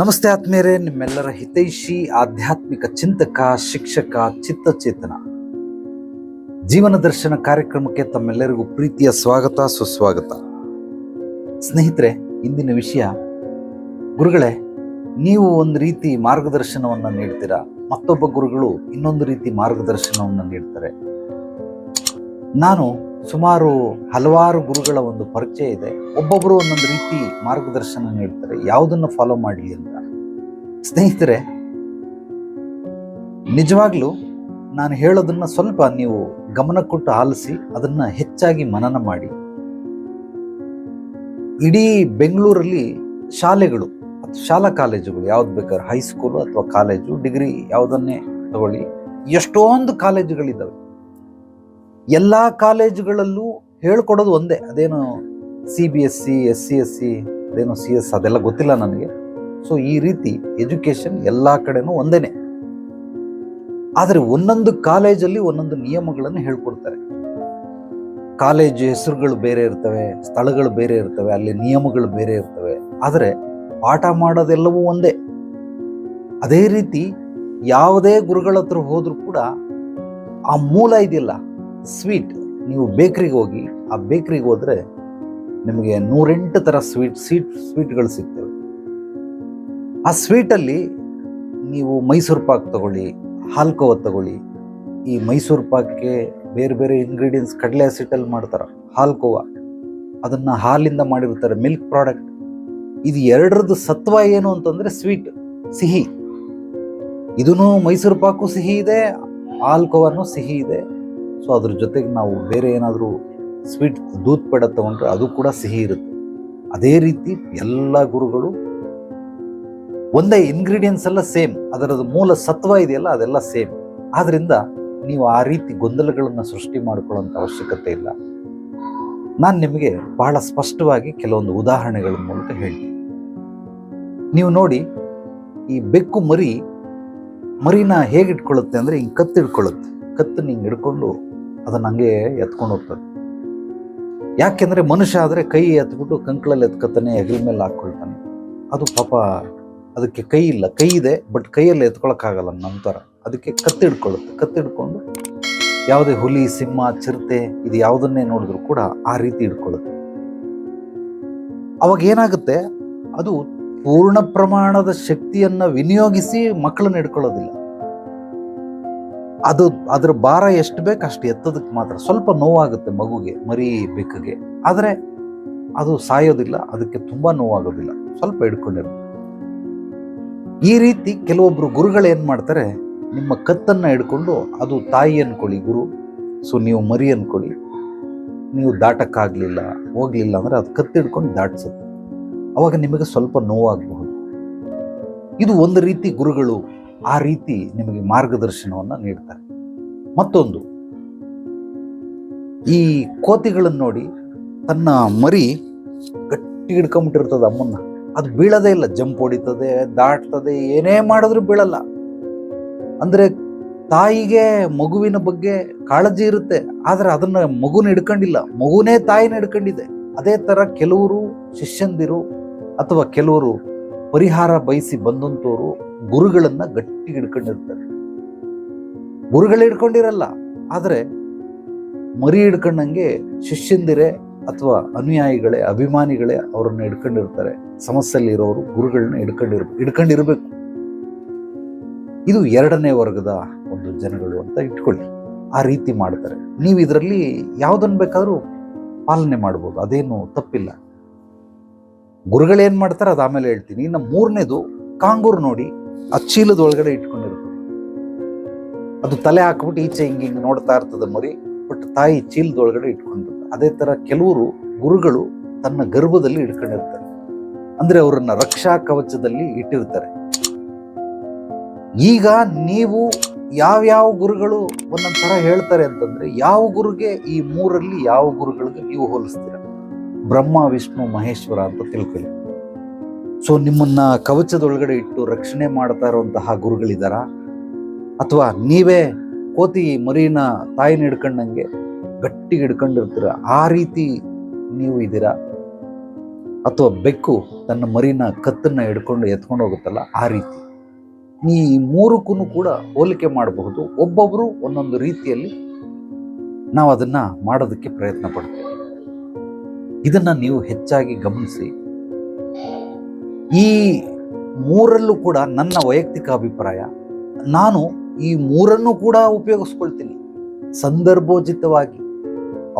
ನಮಸ್ತೆ ಆತ್ಮೀಯರೇ, ನಿಮ್ಮೆಲ್ಲರ ಹಿತೈಷಿ, ಆಧ್ಯಾತ್ಮಿಕ ಚಿಂತಕ, ಶಿಕ್ಷಕ, ಚಿತ್ತಚೇತನ. ಜೀವನ ದರ್ಶನ ಕಾರ್ಯಕ್ರಮಕ್ಕೆ ತಮ್ಮೆಲ್ಲರಿಗೂ ಪ್ರೀತಿಯ ಸ್ವಾಗತ, ಸುಸ್ವಾಗತ. ಸ್ನೇಹಿತರೆ, ಇಂದಿನ ವಿಷಯ, ಗುರುಗಳೇ, ನೀವು ಒಂದು ರೀತಿ ಮಾರ್ಗದರ್ಶನವನ್ನು ನೀಡ್ತೀರಾ? ಮತ್ತೊಬ್ಬ ಗುರುಗಳು ಇನ್ನೊಂದು ರೀತಿ ಮಾರ್ಗದರ್ಶನವನ್ನು ನೀಡ್ತಾರೆ. ನಾನು ಸುಮಾರು ಹಲವಾರು ಗುರುಗಳ ಒಂದು ಪರಿಚಯ ಇದೆ. ಒಬ್ಬೊಬ್ಬರು ಒಂದೊಂದು ರೀತಿ ಮಾರ್ಗದರ್ಶನ ನೀಡ್ತಾರೆ. ಯಾವುದನ್ನು ಫಾಲೋ ಮಾಡಲಿ ಅಂತ. ಸ್ನೇಹಿತರೆ, ನಿಜವಾಗ್ಲೂ ನಾನು ಹೇಳೋದನ್ನ ಸ್ವಲ್ಪ ನೀವು ಗಮನ ಕೊಟ್ಟು ಆಲಿಸಿ, ಅದನ್ನ ಹೆಚ್ಚಾಗಿ ಮನನ ಮಾಡಿ. ಇಡೀ ಬೆಂಗಳೂರಲ್ಲಿ ಶಾಲೆಗಳು, ಶಾಲಾ ಕಾಲೇಜುಗಳು ಯಾವ್ದು ಬೇಕಾದ್ರೆ ಹೈಸ್ಕೂಲು ಅಥವಾ ಕಾಲೇಜು ಡಿಗ್ರಿ ಯಾವುದನ್ನೇ ತಗೊಳ್ಳಿ, ಎಷ್ಟೊಂದು ಕಾಲೇಜುಗಳಿದ್ದಾವೆ. ಎಲ್ಲ ಕಾಲೇಜುಗಳಲ್ಲೂ ಹೇಳ್ಕೊಡೋದು ಒಂದೇ. ಅದೇನು C B S C S C S C ಅದೇನು ಸಿ ಎಸ್ ಅದೆಲ್ಲ ಗೊತ್ತಿಲ್ಲ ನನಗೆ. ಸೊ ಈ ರೀತಿ ಎಜುಕೇಷನ್ ಎಲ್ಲ ಕಡೆನೂ ಒಂದೇ ಆದರೆ ಒಂದೊಂದು ಕಾಲೇಜಲ್ಲಿ ಒಂದೊಂದು ನಿಯಮಗಳನ್ನು ಹೇಳ್ಕೊಡ್ತಾರೆ. ಕಾಲೇಜು ಹೆಸರುಗಳು ಬೇರೆ ಇರ್ತವೆ, ಸ್ಥಳಗಳು ಬೇರೆ ಇರ್ತವೆ, ಅಲ್ಲಿ ನಿಯಮಗಳು ಬೇರೆ ಇರ್ತವೆ. ಆದರೆ ಪಾಠ ಮಾಡೋದೆಲ್ಲವೂ ಒಂದೇ. ಅದೇ ರೀತಿ ಯಾವುದೇ ಗುರುಗಳ ಹತ್ರ ಹೋದರೂ ಕೂಡ ಆ ಮೂಲ ಇದೆಯಲ್ಲ ಸ್ವೀಟ್ ನೀವು ಬೇಕ್ರಿಗೆ ಹೋಗಿ, ಆ ಬೇಕ್ರಿಗೆ ಹೋದರೆ ನಿಮಗೆ ನೂರೆಂಟು ಥರ ಸ್ವೀಟ್ ಸ್ವೀಟ್ ಸ್ವೀಟ್ಗಳು ಸಿಗ್ತವೆ. ಆ ಸ್ವೀಟಲ್ಲಿ ನೀವು ಮೈಸೂರು ಪಾಕ್ ತಗೊಳ್ಳಿ, ಹಾಲ್ಕೋವ ತಗೊಳ್ಳಿ. ಈ ಮೈಸೂರು ಪಾಕ್ಗೆ ಬೇರೆ ಬೇರೆ ಇಂಗ್ರೀಡಿಯೆಂಟ್ಸ್ ಕಡಲೆ ಹಸಿಟ್ಟಲ್ಲಿ ಮಾಡ್ತಾರೆ, ಹಾಲ್ಕೋವ. ಅದನ್ನು ಹಾಲಿಂದ ಮಾಡಿರ್ತಾರೆ ಮಿಲ್ಕ್ ಪ್ರಾಡಕ್ಟ್ ಇದು ಎರಡರದ್ದು ಸತ್ವ ಏನು ಅಂತಂದರೆ ಸ್ವೀಟ್ ಸಿಹಿ. ಇದೂ ಮೈಸೂರು ಪಾಕು ಸಿಹಿ ಇದೆ, ಹಾಲ್ಕೋವನು ಸಿಹಿ ಇದೆ. ಸೊ ಅದ್ರ ಜೊತೆಗೆ ನಾವು ಬೇರೆ ಏನಾದರೂ ಸ್ವೀಟ್ ದೂತ್ ಪೇಡ ತಗೊಂಡ್ರೆ ಅದು ಕೂಡ ಸಿಹಿ ಇರುತ್ತೆ. ಅದೇ ರೀತಿ ಎಲ್ಲ ಗುರುಗಳು ಒಂದೇ ಇಂಗ್ರೀಡಿಯೆಂಟ್ಸ್ ಎಲ್ಲ ಸೇಮ್ ಅದರದ್ದು ಮೂಲ ಸತ್ವ ಇದೆಯಲ್ಲ, ಅದೆಲ್ಲ ಸೇಮ್ ಆದ್ದರಿಂದ ನೀವು ಆ ರೀತಿ ಗೊಂದಲಗಳನ್ನು ಸೃಷ್ಟಿ ಮಾಡ್ಕೊಳ್ಳೋಂಥ ಅವಶ್ಯಕತೆ ಇಲ್ಲ. ನಾನು ನಿಮಗೆ ಬಹಳ ಸ್ಪಷ್ಟವಾಗಿ ಕೆಲವೊಂದು ಉದಾಹರಣೆಗಳ ಮೂಲಕ ಹೇಳ್ತೀನಿ. ನೀವು ನೋಡಿ, ಈ ಬೆಕ್ಕು ಮರಿ, ಮರಿನ ಹೇಗೆ ಇಟ್ಕೊಳ್ಳುತ್ತೆ ಅಂದರೆ ಹಿಂಗೆ ಕತ್ತು ಇಟ್ಕೊಳ್ಳುತ್ತೆ ಕತ್ತನ್ನು ಹಿಂಗೆ ಹಿಡ್ಕೊಂಡು ಅದನ್ನ ಹಂಗೆ ಎತ್ಕೊಂಡು ಹೋಗ್ತದೆ. ಯಾಕೆಂದರೆ ಮನುಷ್ಯ ಆದರೆ ಕೈ ಎತ್ಬಿಟ್ಟು ಕಂಕಳಲ್ಲಿ ಎತ್ಕೊತಾನೆ, ಹೆಗಲ ಮೇಲೆ ಹಾಕ್ಕೊಳ್ತಾನೆ. ಅದು ಪಾಪ ಅದಕ್ಕೆ ಕೈ ಇಲ್ಲ. ಕೈ ಇದೆ, ಬಟ್ ಕೈಯಲ್ಲಿ ಎತ್ಕೊಳಕ್ಕಾಗಲ್ಲ ನಂತರ ಅದಕ್ಕೆ ಕತ್ತಿ ಕತ್ತಿಡ್ಕೊಂಡು ಯಾವುದೇ ಹುಲಿ, ಸಿಂಹ, ಚಿರತೆ ಇದು ಯಾವುದನ್ನೇ ನೋಡಿದ್ರು ಕೂಡ ಆ ರೀತಿ ಇಡ್ಕೊಳ್ಳುತ್ತೆ. ಅವಾಗ ಏನಾಗುತ್ತೆ? ಅದು ಪೂರ್ಣ ಪ್ರಮಾಣದ ಶಕ್ತಿಯನ್ನು ವಿನಿಯೋಗಿಸಿ ಮಕ್ಕಳನ್ನ ಹಿಡ್ಕೊಳ್ಳೋದಿಲ್ಲ. ಅದು ಅದ್ರ ಭಾರ ಎಷ್ಟು ಬೇಕು ಅಷ್ಟು ಎತ್ತದಕ್ಕೆ ಮಾತ್ರ. ಸ್ವಲ್ಪ ನೋವಾಗುತ್ತೆ ಮಗುಗೆ, ಮರಿ ಬೆಕ್ಕಗೆ. ಆದರೆ ಅದು ಸಾಯೋದಿಲ್ಲ, ಅದಕ್ಕೆ ತುಂಬ ನೋವಾಗೋದಿಲ್ಲ. ಸ್ವಲ್ಪ ಹಿಡ್ಕೊಂಡಿರುತ್ತೆ ಈ ರೀತಿ ಕೆಲವೊಬ್ಬರು ಗುರುಗಳು ಏನು ಮಾಡ್ತಾರೆ, ನಿಮ್ಮ ಕತ್ತನ್ನ ಹಿಡ್ಕೊಂಡು ಅದು ತಾಯಿ ಅನ್ಕೊಳ್ಳಿ ಗುರು. ಸೊ ನೀವು ಮರಿ ಅನ್ಕೊಳ್ಳಿ. ನೀವು ದಾಟಕ್ಕಾಗಲಿಲ್ಲ, ಹೋಗ್ಲಿಲ್ಲ ಅಂದರೆ ಅದು ಕತ್ತಿ ಹಿಡ್ಕೊಂಡು ದಾಟಿಸುತ್ತೆ. ಅವಾಗ ನಿಮಗೆ ಸ್ವಲ್ಪ ನೋವಾಗಬಹುದು. ಇದು ಒಂದು ರೀತಿ ಗುರುಗಳು ಆ ರೀತಿ ನಿಮಗೆ ಮಾರ್ಗದರ್ಶನವನ್ನು ನೀಡ್ತಾರೆ. ಮತ್ತೊಂದು, ಈ ಕೋತಿಗಳನ್ನು ನೋಡಿ ತನ್ನ ಮರಿ ಗಟ್ಟಿ ಹಿಡ್ಕೊಂಬಿಟ್ಟಿರ್ತದೆ ಅಮ್ಮನ್ನ. ಅದು ಬೀಳದೇ ಇಲ್ಲ, ಜಂಪ್ ಹೊಡಿತದೆ, ದಾಟ್ತದೆ, ಏನೇ ಮಾಡಿದ್ರೂ ಬೀಳಲ್ಲ. ಅಂದರೆ ತಾಯಿಗೆ ಮಗುವಿನ ಬಗ್ಗೆ ಕಾಳಜಿ ಇರುತ್ತೆ, ಆದರೆ ಅದನ್ನು ಮಗುನ ಹಿಡ್ಕೊಂಡಿಲ್ಲ, ಮಗುನೇ ತಾಯಿನ ಹಿಡ್ಕೊಂಡಿದೆ. ಅದೇ ಥರ ಕೆಲವರು ಶಿಷ್ಯಂದಿರು ಅಥವಾ ಕೆಲವರು ಪರಿಹಾರ ಬಯಸಿ ಬಂದಂತವರು ಗುರುಗಳನ್ನ ಗಟ್ಟಿ ಹಿಡ್ಕೊಂಡಿರ್ತಾರೆ. ಗುರುಗಳು ಹಿಡ್ಕೊಂಡಿರಲ್ಲ, ಆದರೆ ಮರಿ ಹಿಡ್ಕೊಂಡಂಗೆ ಶಿಷ್ಯಂದಿರೇ ಅಥವಾ ಅನುಯಾಯಿಗಳೇ, ಅಭಿಮಾನಿಗಳೇ ಅವರನ್ನ ಹಿಡ್ಕೊಂಡಿರ್ತಾರೆ. ಸಮಸ್ಯೆಯಲ್ಲಿ ಇರೋರು ಗುರುಗಳನ್ನ ಹಿಡ್ಕೊಂಡಿರ್, ಹಿಡ್ಕೊಂಡಿರ್ಬೇಕು. ಇದು ಎರಡನೇ ವರ್ಗದ ಒಂದು ಜನಗಳು ಅಂತ ಇಟ್ಕೊಳ್ಳಿ. ಆ ರೀತಿ ಮಾಡ್ತಾರೆ. ನೀವು ಇದರಲ್ಲಿ ಯಾವುದನ್ನು ಬೇಕಾದರೂ ಪಾಲನೆ ಮಾಡ್ಬೋದು. ಅದೇನು ತಪ್ಪಿಲ್ಲ. ಗುರುಗಳೇನು ಮಾಡ್ತಾರೆ? ಅದು ಆಮೇಲೆ ಹೇಳ್ತೀನಿ. ಇನ್ನು ಮೂರನೇದು ಕಾಂಗೂರು ನೋಡಿ ಆ ಚೀಲದ ಒಳಗಡೆ ಇಟ್ಕೊಂಡಿರುತ್ತೆ. ಅದು ತಲೆ ಹಾಕ್ಬಿಟ್ಟು ಈಚೆ ಹಿಂಗೆ ಹಿಂಗೆ ನೋಡ್ತಾ ಇರ್ತದೆ ಮರಿ. ಬಟ್ ತಾಯಿ ಚೀಲದ ಒಳಗಡೆ ಇಟ್ಕೊಂಡಿರುತ್ತೆ. ಅದೇ ಥರ ಕೆಲವರು ಗುರುಗಳು ತನ್ನ ಗರ್ಭದಲ್ಲಿ ಇಟ್ಕೊಂಡಿರ್ತಾರೆ. ಅಂದರೆ ಅವರನ್ನ ರಕ್ಷಾ ಕವಚದಲ್ಲಿ ಇಟ್ಟಿರ್ತಾರೆ. ಈಗ ನೀವು ಯಾವ್ಯಾವ ಗುರುಗಳು ಒಂದೊಂದು ಥರ ಹೇಳ್ತಾರೆ ಅಂತಂದರೆ, ಯಾವ ಗುರುಗೆ ಈ ಮೂರಲ್ಲಿ ಯಾವ ಗುರುಗಳಿಗೆ ನೀವು ಹೋಲಿಸ್ತೀರ? ಬ್ರಹ್ಮ, ವಿಷ್ಣು, ಮಹೇಶ್ವರ ಅಂತ ತಿಳ್ಕೊಳ್ಳಿ. ಸೊ ನಿಮ್ಮನ್ನ ಕವಚದೊಳಗಡೆ ಇಟ್ಟು ರಕ್ಷಣೆ ಮಾಡ್ತಾ ಇರುವಂತಹ ಗುರುಗಳಿದಾರ? ಅಥವಾ ನೀವೇ ಕೋತಿ ಮರಿನ ತಾಯಿನ ಹಿಡ್ಕೊಂಡಂಗೆ ಗಟ್ಟಿ ಹಿಡ್ಕೊಂಡಿರ್ತೀರ? ಆ ರೀತಿ ನೀವು ಇದ್ದೀರಾ? ಅಥವಾ ಬೆಕ್ಕು ತನ್ನ ಮರಿನ ಕತ್ತನ್ನ ಹಿಡ್ಕೊಂಡು ಎತ್ಕೊಂಡು ಹೋಗುತ್ತಲ್ಲ, ಆ ರೀತಿ? ಈ ಮೂರಕ್ಕೂ ಕೂಡ ಹೋಲಿಕೆ ಮಾಡಬಹುದು. ಒಬ್ಬೊಬ್ಬರು ಒಂದೊಂದು ರೀತಿಯಲ್ಲಿ ನಾವು ಅದನ್ನ ಮಾಡೋದಕ್ಕೆ ಪ್ರಯತ್ನ ಪಡ್ತೇವೆ. ಇದನ್ನ ನೀವು ಹೆಚ್ಚಾಗಿ ಗಮನಿಸಿ. ಈ ಮೂರಲ್ಲೂ ಕೂಡ ನನ್ನ ವೈಯಕ್ತಿಕ ಅಭಿಪ್ರಾಯ, ನಾನು ಈ ಮೂರನ್ನು ಕೂಡ ಉಪಯೋಗಿಸ್ಕೊಳ್ತೀನಿ. ಸಂದರ್ಭೋಚಿತವಾಗಿ,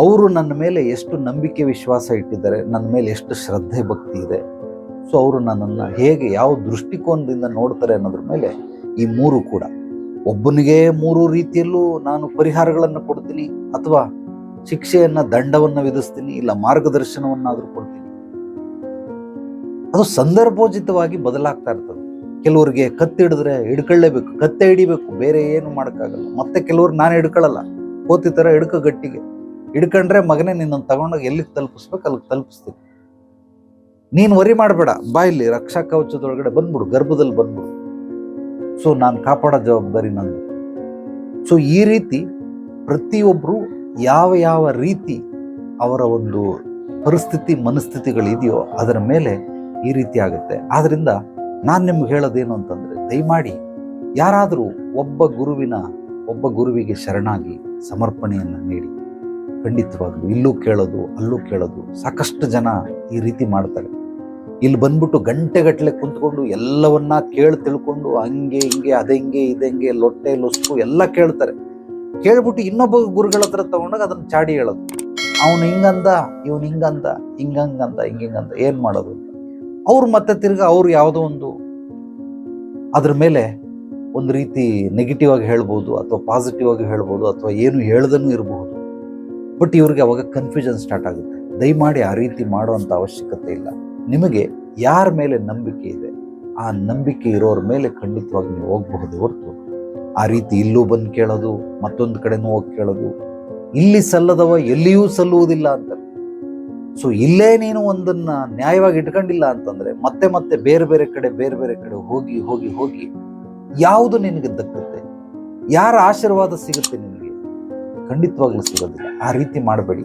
ಅವರು ನನ್ನ ಮೇಲೆ ಎಷ್ಟು ನಂಬಿಕೆ ವಿಶ್ವಾಸ ಇಟ್ಟಿದ್ದಾರೆ, ನನ್ನ ಮೇಲೆ ಎಷ್ಟು ಶ್ರದ್ಧೆ ಭಕ್ತಿ ಇದೆ. ಸೊ ಅವರು ನನ್ನನ್ನು ಹೇಗೆ, ಯಾವ ದೃಷ್ಟಿಕೋನದಿಂದ ನೋಡ್ತಾರೆ ಅನ್ನೋದ್ರ ಮೇಲೆ ಈ ಮೂರು ಕೂಡ. ಒಬ್ಬನಿಗೆ ಮೂರು ರೀತಿಯಲ್ಲೂ ನಾನು ಪರಿಹಾರಗಳನ್ನು ಕೊಡ್ತೀನಿ, ಅಥವಾ ಶಿಕ್ಷೆಯನ್ನ, ದಂಡವನ್ನ ವಿಧಿಸ್ತೀನಿ, ಇಲ್ಲ ಮಾರ್ಗದರ್ಶನವನ್ನಾದ್ರೂ ಕೊಡ್ತೀನಿ. ಅದು ಸಂದರ್ಭೋಚಿತವಾಗಿ ಬದಲಾಗ್ತಾ ಇರ್ತದೆ. ಕೆಲವರಿಗೆ ಕತ್ತಿಡಿದ್ರೆ ಹಿಡ್ಕೊಳ್ಳೇಬೇಕು, ಕತ್ತೆ ಹಿಡಿಬೇಕು, ಬೇರೆ ಏನು ಮಾಡೋಕ್ಕಾಗಲ್ಲ. ಮತ್ತೆ ಕೆಲವ್ರು ನಾನು ಹಿಡ್ಕೊಳ್ಳಲ್ಲ. ಕೋತಿ ಥರ ಹಿಡ್ಕೊ ಗಟ್ಟಿಗೆ. ಹಿಡ್ಕೊಂಡ್ರೆ ಮಗನೇ ನಿನ್ನನ್ನು ತಗೊಂಡೋಗಿ ಎಲ್ಲಿಗೆ ತಲುಪಿಸ್ಬೇಕು, ಅಲ್ಲಿಗೆ ತಲುಪಿಸ್ತೀನಿ. ನೀನು ವರಿ ಮಾಡಬೇಡ. ಬಾ ಇಲ್ಲಿ, ರಕ್ಷಾ ಕವಚದೊಳಗಡೆ ಬಂದ್ಬಿಡು, ಗರ್ಭದಲ್ಲಿ ಬಂದ್ಬಿಡು. ಸೊ ನಾನು ಕಾಪಾಡೋ ಜವಾಬ್ದಾರಿ ನಂದು. ಸೊ ಈ ರೀತಿ ಪ್ರತಿಯೊಬ್ಬರು ಯಾವ ಯಾವ ರೀತಿ ಅವರ ಒಂದು ಪರಿಸ್ಥಿತಿ, ಮನಸ್ಥಿತಿಗಳಿದೆಯೋ ಅದರ ಮೇಲೆ ಈ ರೀತಿ ಆಗುತ್ತೆ. ಆದ್ದರಿಂದ ನಾನು ನಿಮ್ಗೆ ಹೇಳೋದೇನು ಅಂತಂದರೆ, ದಯಮಾಡಿ ಯಾರಾದರೂ ಒಬ್ಬ ಗುರುವಿನ, ಒಬ್ಬ ಗುರುವಿಗೆ ಶರಣಾಗಿ ಸಮರ್ಪಣೆಯನ್ನು ನೀಡಿ. ಖಂಡಿತವಾಗಲೂ ಇಲ್ಲೂ ಕೇಳೋದು, ಅಲ್ಲೂ ಕೇಳೋದು, ಸಾಕಷ್ಟು ಜನ ಈ ರೀತಿ ಮಾಡ್ತಾರೆ. ಇಲ್ಲಿ ಬಂದ್ಬಿಟ್ಟು ಗಂಟೆಗಟ್ಟಲೆ ಕುಂತ್ಕೊಂಡು ಎಲ್ಲವನ್ನ ಕೇಳಿ ತಿಳ್ಕೊಂಡು ಹಂಗೆ ಹಿಂಗೆ, ಅದೇ ಹಿಂಗೆ, ಇದೆ ಹಿಂಗೆ, ಲೊಟ್ಟೆ, ಲೊಸ್ಕು ಎಲ್ಲ ಕೇಳ್ತಾರೆ. ಕೇಳ್ಬಿಟ್ಟು ಇನ್ನೊಬ್ಬ ಗುರುಗಳ ಹತ್ರ ತಗೊಂಡಾಗ ಅದನ್ನ ಚಾಡಿ ಹೇಳೋದು. ಅವನು ಹಿಂಗಂದ, ಇವನು ಹಿಂಗಂದ, ಹಿಂಗಂಗಂದ, ಹಿಂಗಿಂಗಂದ, ಏನು ಮಾಡೋದು? ಅವ್ರು ಮತ್ತೆ ತಿರ್ಗಿ ಅವ್ರು ಯಾವುದೋ ಒಂದು ಅದ್ರ ಮೇಲೆ ಒಂದು ರೀತಿ ನೆಗೆಟಿವ್ ಆಗಿ ಹೇಳ್ಬೋದು ಅಥವಾ ಪಾಸಿಟಿವ್ ಆಗಿ ಹೇಳ್ಬೋದು ಅಥವಾ ಏನು ಹೇಳ್ದನೂ ಇರಬಹುದು. ಬಟ್ ಇವ್ರಿಗೆ ಅವಾಗ ಕನ್ಫ್ಯೂಷನ್ ಸ್ಟಾರ್ಟ್ ಆಗುತ್ತೆ. ದಯಮಾಡಿ ಆ ರೀತಿ ಮಾಡುವಂಥ ಅವಶ್ಯಕತೆ ಇಲ್ಲ. ನಿಮಗೆ ಯಾರ ಮೇಲೆ ನಂಬಿಕೆ ಇದೆ, ಆ ನಂಬಿಕೆ ಇರೋರ ಮೇಲೆ ಖಂಡಿತವಾಗಿ ನೀವು ಹೋಗಬಹುದು ಹೊರತು. ಆ ರೀತಿ ಇಲ್ಲೂ ಬಂದು ಕೇಳೋದು, ಮತ್ತೊಂದು ಕಡೆನೂ ಹೋಗಿ ಕೇಳೋದು. ಇಲ್ಲಿ ಸಲ್ಲದವ ಎಲ್ಲಿಯೂ ಸಲ್ಲುವುದಿಲ್ಲ ಅಂತ ಸೊ ಇಲ್ಲೇ ನೀನು ಒಂದನ್ನ ನ್ಯಾಯವಾಗಿ ಇಟ್ಕೊಂಡಿಲ್ಲ ಅಂತಂದ್ರೆ ಮತ್ತೆ ಮತ್ತೆ ಬೇರೆ ಬೇರೆ ಕಡೆ, ಬೇರೆ ಬೇರೆ ಕಡೆ ಹೋಗಿ ಹೋಗಿ ಹೋಗಿ ಯಾವುದು ನಿನಗೆ ದಕ್ಕುತ್ತೆ? ಯಾರ ಆಶೀರ್ವಾದ ಸಿಗುತ್ತೆ ನಿನಗೆ? ಖಂಡಿತವಾಗ್ಲೂ ಸಿಗೋದಿಲ್ಲ. ಆ ರೀತಿ ಮಾಡಬೇಡಿ.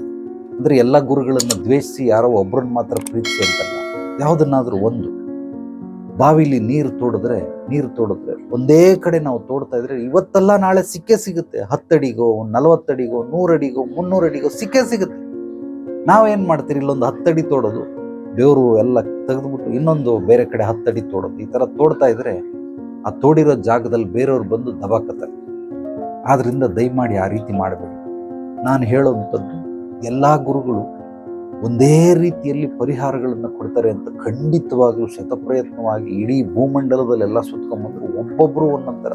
ಅಂದ್ರೆ ಎಲ್ಲ ಗುರುಗಳನ್ನು ದ್ವೇಷಿಸಿ ಯಾರೋ ಒಬ್ಬರನ್ನ ಮಾತ್ರ ಪ್ರೀತಿಸಿ ಅಂತಲ್ಲ, ಯಾವುದನ್ನಾದರೂ ಒಂದು. ಬಾವಿಲಿ ನೀರು ತೋಡಿದ್ರೆ ನೀರು ತೋಡಿದ್ರೆ ಒಂದೇ ಕಡೆ ನಾವು ತೋಡ್ತಾ ಇದ್ರೆ ಇವತ್ತಲ್ಲ ನಾಳೆ ಸಿಕ್ಕೇ ಸಿಗುತ್ತೆ. ಹತ್ತಡಿಗೋ ನಲವತ್ತಡಿಗೋ ನೂರಡಿಗೋ ಮುನ್ನೂರಡಿಗೋ ಸಿಕ್ಕೇ ಸಿಗುತ್ತೆ. ನಾವೇನು ಮಾಡ್ತೀರಿ? ಇಲ್ಲೊಂದು ಹತ್ತಡಿ ತೋಡೋದು. ದೇವರು ಎಲ್ಲ ತೆಗೆದುಬಿಟ್ಟು ಇನ್ನೊಂದು ಬೇರೆ ಕಡೆ ಹತ್ತಡಿ ತೋಡೋದು. ಈ ತರ ತೋಡ್ತಾ ಇದ್ರೆ ಆ ತೋಡಿರೋ ಜಾಗದಲ್ಲಿ ಬೇರೆಯವ್ರು ಬಂದು ದಬಾಕತ್ತಾರೆ. ಆದ್ರಿಂದ ದಯಮಾಡಿ ಆ ರೀತಿ ಮಾಡಬೇಡಿ. ನಾನು ಹೇಳೋವಂಥದ್ದು, ಎಲ್ಲಾ ಗುರುಗಳು ಒಂದೇ ರೀತಿಯಲ್ಲಿ ಪರಿಹಾರಗಳನ್ನು ಕೊಡ್ತಾರೆ ಅಂತ ಖಂಡಿತವಾಗ್ಲೂ ಶತಪ್ರಯತ್ನವಾಗಿ ಇಡೀ ಭೂಮಂಡಲದಲ್ಲೆಲ್ಲ ಸುತ್ಕೊಂಡ್ಬಂದ್ರು ಒಬ್ಬೊಬ್ಬರು ಒಂದೊಂಥರ.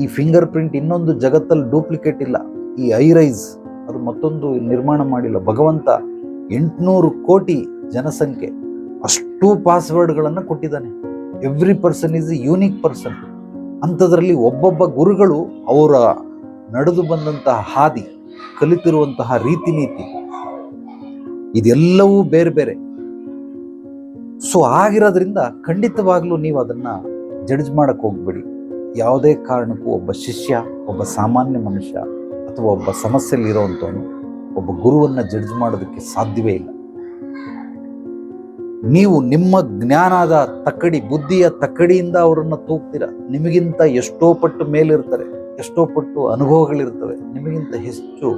ಈ ಫಿಂಗರ್ ಪ್ರಿಂಟ್ ಇನ್ನೊಂದು ಜಗತ್ತಲ್ಲಿ ಡೂಪ್ಲಿಕೇಟ್ ಇಲ್ಲ. ಈ ಐರೈಸ್ ಅದು ಮತ್ತೊಂದು ನಿರ್ಮಾಣ ಮಾಡಿಲ್ಲ. ಭಗವಂತ ಎಂಟುನೂರು ಕೋಟಿ ಜನಸಂಖ್ಯೆ ಅಷ್ಟು ಪಾಸ್ವರ್ಡ್ಗಳನ್ನು ಕೊಟ್ಟಿದ್ದಾನೆ. Every person is a unique person ಅಂಥದ್ರಲ್ಲಿ ಒಬ್ಬೊಬ್ಬ ಗುರುಗಳು ಅವರ ನಡೆದು ಬಂದಂತಹ ಹಾದಿ, ಕಲಿತಿರುವಂತಹ ರೀತಿ ನೀತಿ ಇದೆಲ್ಲವೂ ಬೇರೆ ಬೇರೆ. ಸೊ ಆಗಿರೋದ್ರಿಂದ ಖಂಡಿತವಾಗ್ಲೂ ನೀವು ಅದನ್ನ ಜಡ್ಜ್ ಮಾಡಕ್ಕೆ ಹೋಗ್ಬೇಡಿ. ಯಾವುದೇ ಕಾರಣಕ್ಕೂ ಒಬ್ಬ ಶಿಷ್ಯ, ಒಬ್ಬ ಸಾಮಾನ್ಯ ಮನುಷ್ಯ ಅಥವಾ ಒಬ್ಬ ಸಮಸ್ಯೆಯಲ್ಲಿ ಇರೋವಂಥವನು ಒಬ್ಬ ಗುರುವನ್ನ ಜಡ್ಜ್ ಮಾಡೋದಕ್ಕೆ ಸಾಧ್ಯವೇ ಇಲ್ಲ. ನೀವು ನಿಮ್ಮ ಜ್ಞಾನದ ತಕ್ಕಡಿ, ಬುದ್ಧಿಯ ತಕ್ಕಡಿಯಿಂದ ಅವರನ್ನು ತೂಗ್ತೀರ. ನಿಮಗಿಂತ ಎಷ್ಟೋ ಪಟ್ಟು ಮೇಲಿರ್ತಾರೆ ಎಷ್ಟೋ ಪಟ್ಟು ಅನುಭವಗಳಿರ್ತವೆ. ನಿಮಗಿಂತ ಹೆಚ್ಚು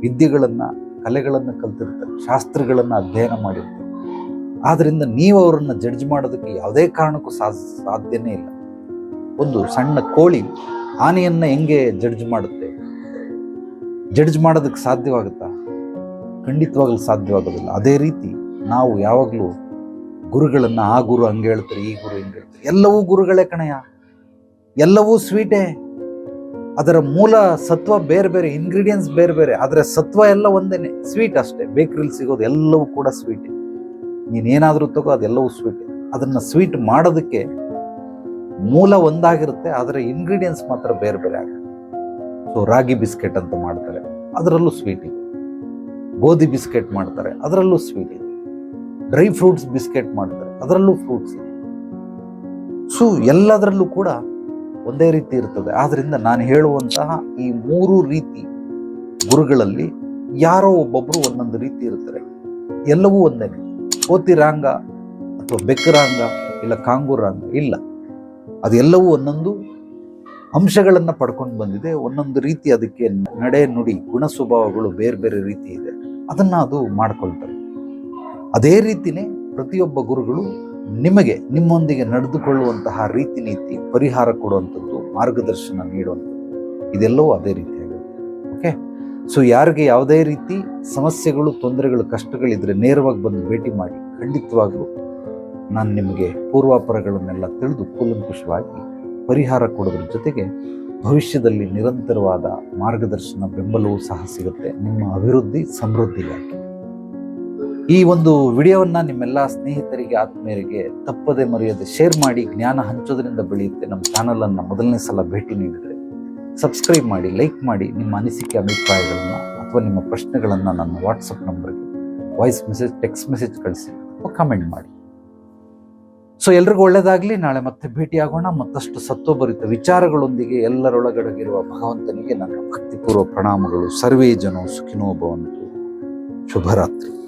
ವಿದ್ಯೆಗಳನ್ನ ಕಲೆಗಳನ್ನು ಕಲ್ತಿರ್ತಾರೆ, ಶಾಸ್ತ್ರಗಳನ್ನು ಅಧ್ಯಯನ ಮಾಡಿರ್ತಾರೆ. ಆದ್ದರಿಂದ ನೀವು ಅವರನ್ನು ಜಡ್ಜ್ ಮಾಡೋದಕ್ಕೆ ಯಾವುದೇ ಕಾರಣಕ್ಕೂ ಸಾ ಸಾಧ್ಯನೇ ಇಲ್ಲ. ಒಂದು ಸಣ್ಣ ಕೋಳಿ ಆನೆಯನ್ನು ಹೆಂಗೆ ಜಡ್ಜ್ ಮಾಡುತ್ತೆ? ಜಡ್ಜ್ ಮಾಡೋದಕ್ಕೆ ಸಾಧ್ಯವಾಗುತ್ತಾ? ಖಂಡಿತವಾಗಲು ಸಾಧ್ಯವಾಗೋದಿಲ್ಲ. ಅದೇ ರೀತಿ ನಾವು ಯಾವಾಗಲೂ ಗುರುಗಳನ್ನು ಆ ಗುರು ಹಂಗೆ ಹೇಳ್ತಾರೆ, ಈ ಗುರು ಹಿಂಗೆ ಹೇಳ್ತಾರೆ. ಎಲ್ಲವೂ ಗುರುಗಳೇ ಕಣಯ್ಯ. ಎಲ್ಲವೂ ಸ್ವೀಟೇ ಅದರ ಮೂಲ ಸತ್ವ ಬೇರೆ ಬೇರೆ ಇಂಗ್ರೀಡಿಯೆಂಟ್ಸ್ ಬೇರೆ ಬೇರೆ, ಆದರೆ ಸತ್ವ ಎಲ್ಲ ಒಂದೇನೆ. ಸ್ವೀಟ್ ಅಷ್ಟೇ. ಬೇಕ್ರಿಲಿ ಸಿಗೋದು ಎಲ್ಲವೂ ಕೂಡ ಸ್ವೀಟ್ ನೀನೇನಾದರೂ ತಗೋ, ಅದೆಲ್ಲವೂ ಸ್ವೀಟ್ ಅದನ್ನು ಸ್ವೀಟ್ ಮಾಡೋದಕ್ಕೆ ಮೂಲ ಒಂದಾಗಿರುತ್ತೆ, ಆದರೆ ಇಂಗ್ರೀಡಿಯೆಂಟ್ಸ್ ಮಾತ್ರ ಬೇರೆ ಬೇರೆ ಆಗುತ್ತೆ. ಸೊ ರಾಗಿ ಬಿಸ್ಕೆಟ್ ಅಂತ ಮಾಡ್ತಾರೆ. ಅದರಲ್ಲೂ ಸ್ವೀಟ್ ಇದೆ. ಗೋಧಿ ಬಿಸ್ಕೆಟ್ ಮಾಡ್ತಾರೆ. ಅದರಲ್ಲೂ ಸ್ವೀಟ್ ಇದೆ. ಡ್ರೈ ಫ್ರೂಟ್ಸ್ ಬಿಸ್ಕೆಟ್ ಮಾಡ್ತಾರೆ. ಅದರಲ್ಲೂ ಫ್ರೂಟ್ಸ್ ಇದೆ. ಸೊ ಎಲ್ಲದರಲ್ಲೂ ಕೂಡ ಒಂದೇ ರೀತಿ ಇರ್ತದೆ. ಆದ್ದರಿಂದ ನಾನು ಹೇಳುವಂತಹ ಈ ಮೂರು ರೀತಿ ಗುರುಗಳಲ್ಲಿ ಯಾರೋ ಒಬ್ಬೊಬ್ಬರು ಒಂದೊಂದು ರೀತಿ ಇರ್ತಾರೆ. ಎಲ್ಲವೂ ಒಂದೇ ಕೋತಿರಾಂಗ ಅಥವಾ ಬೆಕ್ಕರಾಂಗ ಇಲ್ಲ ಕಾಂಗೂರಾಂಗ ಇಲ್ಲ. ಅದೆಲ್ಲವೂ ಒಂದೊಂದು ಅಂಶಗಳನ್ನು ಪಡ್ಕೊಂಡು ಬಂದಿದೆ. ಒಂದೊಂದು ರೀತಿ ಅದಕ್ಕೆ ನಡೆ, ನುಡಿ, ಗುಣ ಸ್ವಭಾವಗಳು ಬೇರೆ ಬೇರೆ ರೀತಿ ಇದೆ. ಅದನ್ನ ಅದು ಮಾಡ್ಕೊಳ್ತಾರೆ. ಅದೇ ರೀತಿನೇ ಪ್ರತಿಯೊಬ್ಬ ಗುರುಗಳು ನಿಮಗೆ ನಿಮ್ಮೊಂದಿಗೆ ನಡೆದುಕೊಳ್ಳುವಂತಹ ರೀತಿ ನೀತಿ, ಪರಿಹಾರ ಕೊಡುವಂಥದ್ದು, ಮಾರ್ಗದರ್ಶನ ನೀಡುವಂಥದ್ದು. ಇದೆಲ್ಲವೂ ಅದೇ ರೀತಿಯಾಗಿರುತ್ತೆ ಓಕೆ ಸೊ ಯಾರಿಗೆ ಯಾವುದೇ ರೀತಿ ಸಮಸ್ಯೆಗಳು, ತೊಂದರೆಗಳು, ಕಷ್ಟಗಳಿದ್ರೆ ನೇರವಾಗಿ ಬಂದು ಭೇಟಿ ಮಾಡಿ ಖಂಡಿತವಾಗ್ಲೂ ನಾನು ನಿಮಗೆ ಪೂರ್ವಾಪರಗಳನ್ನೆಲ್ಲ ತಿಳಿದು ಕೂಲಂಕುಷವಾಗಿ ಪರಿಹಾರ ಕೊಡೋದ್ರ ಜೊತೆಗೆ ಭವಿಷ್ಯದಲ್ಲಿ ನಿರಂತರವಾದ ಮಾರ್ಗದರ್ಶನ ಬೆಂಬಲವೂ ಸಹ ಸಿಗುತ್ತೆ. ನಿಮ್ಮ ಅಭಿವೃದ್ಧಿ, ಸಮೃದ್ಧಿಗಾಗಿ. ಈ ಒಂದು ವಿಡಿಯೋವನ್ನ ನಿಮ್ಮೆಲ್ಲ ಸ್ನೇಹಿತರಿಗೆ ಆತ್ಮೀಯರಿಗೆ ತಪ್ಪದೆ ಮರೆಯದೆ ಶೇರ್ ಮಾಡಿ ಜ್ಞಾನ ಹಂಚೋದ್ರಿಂದ ಬೆಳೆಯುತ್ತೆ ನಮ್ಮ ಚಾನಲ್ ಅನ್ನ ಮೊದಲನೇ ಸಲ ಭೇಟಿ ನೀಡಿದ್ರೆ ಸಬ್ಸ್ಕ್ರೈಬ್ ಮಾಡಿ ಲೈಕ್ ಮಾಡಿ ನಿಮ್ಮ ಅನಿಸಿಕೆ, ಅಭಿಪ್ರಾಯಗಳನ್ನ ಅಥವಾ ನಿಮ್ಮ ಪ್ರಶ್ನೆಗಳನ್ನ ನನ್ನ ವಾಟ್ಸಪ್ ನಂಬರ್ಗೆ ವಾಯ್ಸ್ ಮೆಸೇಜ್ ಟೆಕ್ಸ್ಟ್ ಮೆಸೇಜ್ ಕಳಿಸಿ ಅಥವಾ ಕಮೆಂಟ್ ಮಾಡಿ. ಸೊ ಎಲ್ರಿಗೂ ಒಳ್ಳೇದಾಗ್ಲಿ, ನಾಳೆ ಮತ್ತೆ ಭೇಟಿಯಾಗೋಣ. ಮತ್ತಷ್ಟು ಸತ್ವಭರಿತ ವಿಚಾರಗಳೊಂದಿಗೆ ಎಲ್ಲರೊಳಗಡಗಿರುವ ಭಗವಂತನಿಗೆ ನನ್ನ ಭಕ್ತಿಪೂರ್ವ ಪ್ರಣಾಮಗಳು. ಸರ್ವೇ ಜನೋ ಸುಖಿನೋ ಭವಂತು. ಶುಭರಾತ್ರಿ.